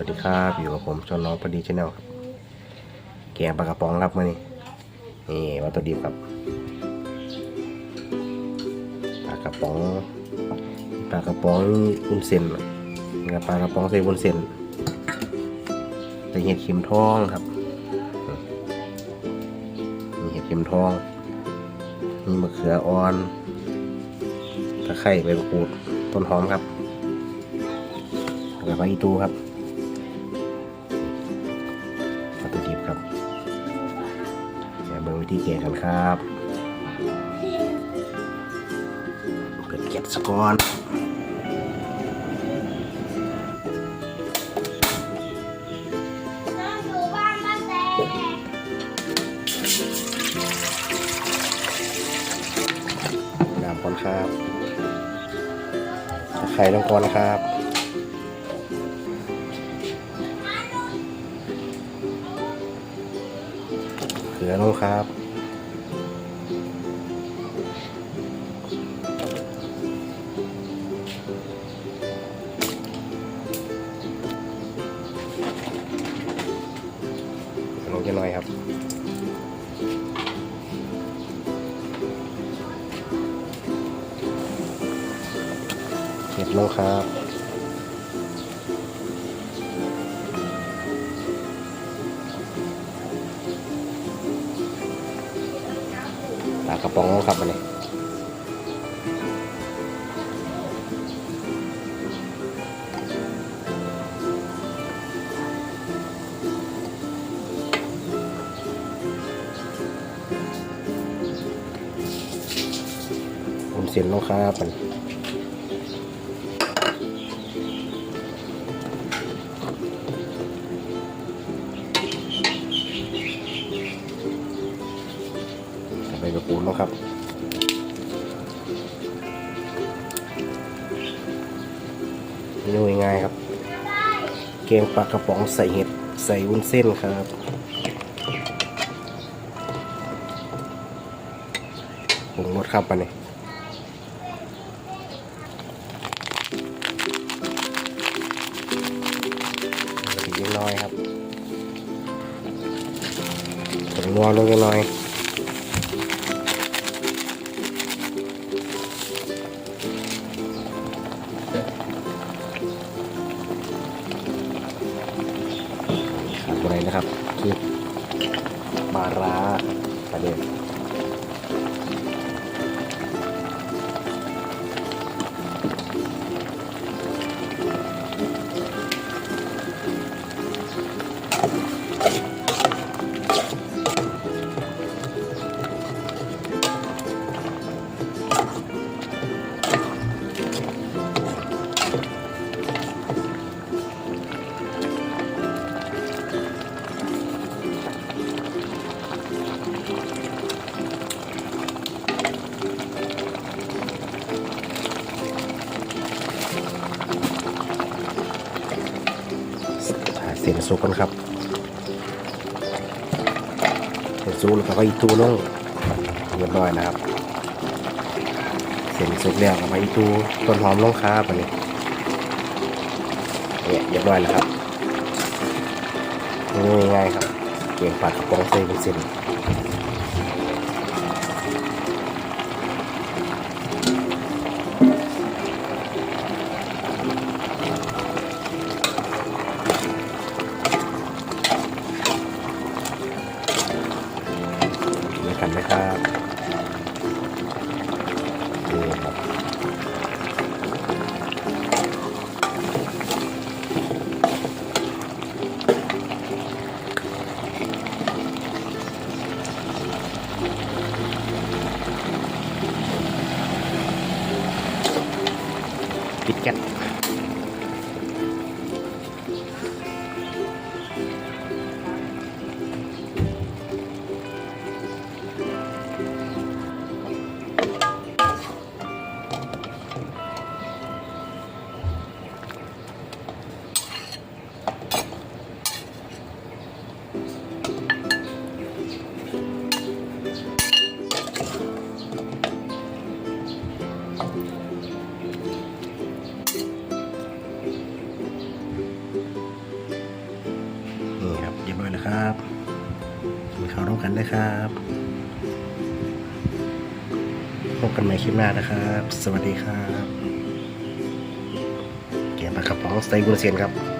วัสดีครับ อยู่กับผมชนน้องพอดีชาแนลครับ แกงปลากระป๋องครับมื่อนี้นี่วัตถุดิบครับปลากระป๋องปลากระป๋องวุ้นเส้นนี่ครับปลากระป๋องใส่วุ้นเส้นใส่เห็ดเข็มทองครับมีเห็ดเข็มทองมีมะเขืออ่อนตะไคร้ใบมะกรูดต้นหอมครับแล้วก็อีตูครับ วิธีแกะกันครับเปิดเก็บสกอนน้ำก่อนครับตะไคร้ลงก่อนครับ เขือลงครับลงจะหน่อยครับเก็บลงครับ ปลากระป๋องครับอันนี้ผมเสียนลงครับมันใบกระปูนลงครับเมนูง่ายๆครับ เกงปลากระป๋องใส่เห็ดใส่วุ้นเส้นครับปรุงรสครับอันนี้กระดิ่งน้อยครับผงนัวลงน้อย นะครับคือปลาร้าประเด็น ส้นซุปกันครับเส้นสุกแล้วก็อีตูลงเรียบร้อยนะครับเส้นสุกแล้วก็มาอีตูต้นหอมลงครับอันนี้เนี่ยเรียบร้อยแล้วครับง่ายๆครับเกียงปลากระป๋องใส่เป็นเส้น tiket. ดีไปแล้วครับกินข้าวร่วมกันได้ครับพบกันใหม่คลิปหน้านะครับ สวัสดีครับ เกงปลากระป๋องใส่บุลเซียนครับ